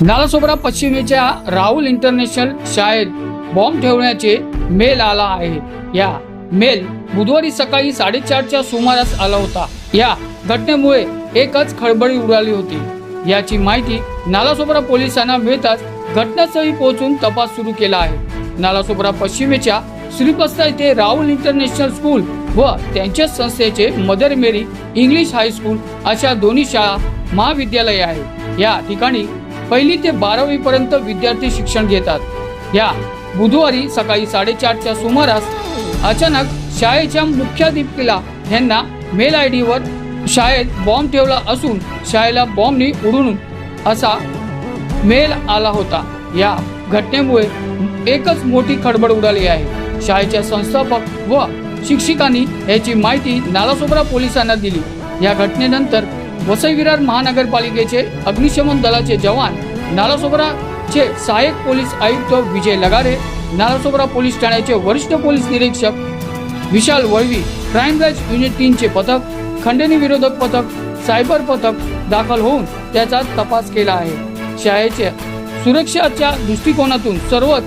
नालासोबरा पश्चिमेच्या राहुल इंटरनॅशनल शाळेत बॉम्ब ठेवण्याचे मेल आला आहे. या मेल बुधवारी सकाळी साडेचारच्या सुमारास आला होता. या घटनेमुळे एकच खळबळी उडाली होती. याची माहिती नालासोबरा पोलिसांना मिळताच घटनास्थळी पोहोचून तपास सुरू केला आहे. नालासोबरा पश्चिमेच्या श्रीपस्ता येथे राहुल इंटरनॅशनल स्कूल व त्यांच्या संस्थेचे मदर मेरी इंग्लिश हायस्कूल अशा दोन्ही शाळा महाविद्यालय आहे या ठिकाणी पहिली ते बारावी पर्यंत विद्यार्थी शिक्षण घेतात. या बुधवारी सकाळी साडेचारच्या सुमारास अचानक शाळेच्या मुख्याध्यापिकेला यांना मेल आय वर शाळेत बॉम्ब ठेवला असून शाळेला बॉम्बनी उडून असा मेल आला होता. या घटनेमुळे एकच मोठी खडबड उडाली आहे. शाळेच्या संस्थापक व शिक्षिकांनी याची माहिती नालासोपरा पोलिसांना दिली. या घटनेनंतर वसई विरार महानगरपालिकेचे अग्निशमन दलाचे जवान नालासोपराचे सहाय्यक पोलीस आयुक्त विजय लगारे नालासोपरा पोलीस ठाण्याचे वरिष्ठ पोलीस निरीक्षक Vishal Valvi crime branch unit तीनचे पथक खंडणी विरोधक पथक सायबर पथक दाखल होऊन त्याचा तपास केला आहे. शाळेच्या सुरक्षाच्या दृष्टिकोनातून सर्वच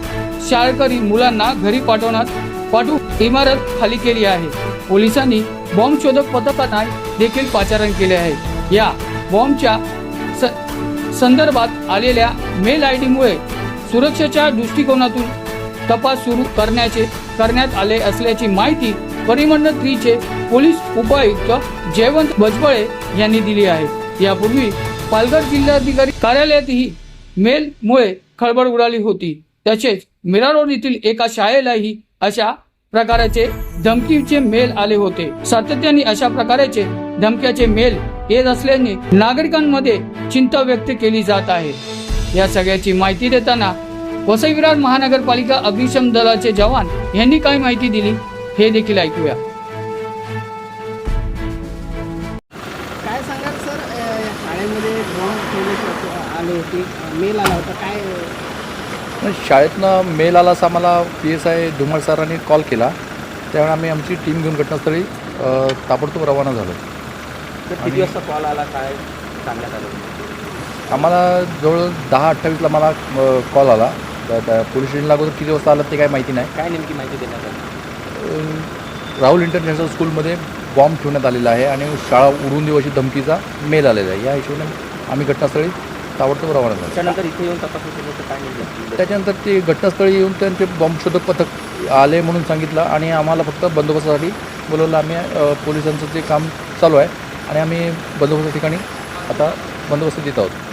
शाळकरी मुलांना घरी पाठवण्यात पाठवून इमारत खाली केली आहे. पोलिसांनी बॉम्ब शोधक पथकांना देखील पाचारण केले आहे. या बॉम्बच्या स- संदर्भात आलेल्या मेल आय डीमुळे सुरक्षेच्या दृष्टिकोनातून तपास सुरू करण्याचे करण्यात आले असल्याची माहिती परिमंडळ थ्रीचे पोलीस उपायुक्त जयवंत भजबळे यांनी दिली आहे. यापूर्वी पालघर जिल्हाधिकारी कार्यालयातही मेलमुळे खळबळ उडाली होती. तसेच मिरारोड येथील एका शाळेलाही अशा प्रकाराचे धमकीचे मेल आले होते. सातत्याने अशा प्रकाराचे धमक्याचे मेल येत असल्याने नागरिकांमध्ये चिंता व्यक्त केली जात आहे. या सगळ्याची माहिती देताना वसई विरार महानगरपालिका अग्निशम दलाचे जवान यांनी काय माहिती दिली हे देखील ऐकूया. काय सांगाल सर? शाळेमध्ये आले होते. मेल आला होता. काय शाळेतनं मेल आला असा आम्हाला पी एस आय धुमाळ सरांनी कॉल केला. त्यावेळी आम्ही आमची टीम घेऊन घटनास्थळी ताबडतोब रवाना झालो. तर किती वाजता कॉल आला? काय सांगण्यात आलं? आम्हाला जवळ दहा अठ्ठावीसला मला कॉल आला. त्या पोलीस स्टेशनला अगोदर किती वाजता आलं ते काय माहिती नाही. काय नेमकी माहिती देण्यात आली? राहुल इंटरनॅशनल स्कूलमध्ये बॉम्ब ठेवण्यात आलेला आहे आणि शाळा उडवून देऊ अशी धमकीचा मेल आलेला आहे. या हिशोबाने आम्ही घटनास्थळी ताबडतोब रवाना झालो. त्याच्यानंतर इथे येऊन नेमकी त्याच्यानंतर ते घटनास्थळी येऊन त्यांचे बॉम्ब शोधक पथक आले म्हणून सांगितलं आणि आम्हाला फक्त बंदोबस्तासाठी बोलवलं. आम्ही पोलिसांचं ते काम चालू आहे आणि आम्ही बंदोबस्त ठिकाणी आता बंदोबस्त देत आहोत.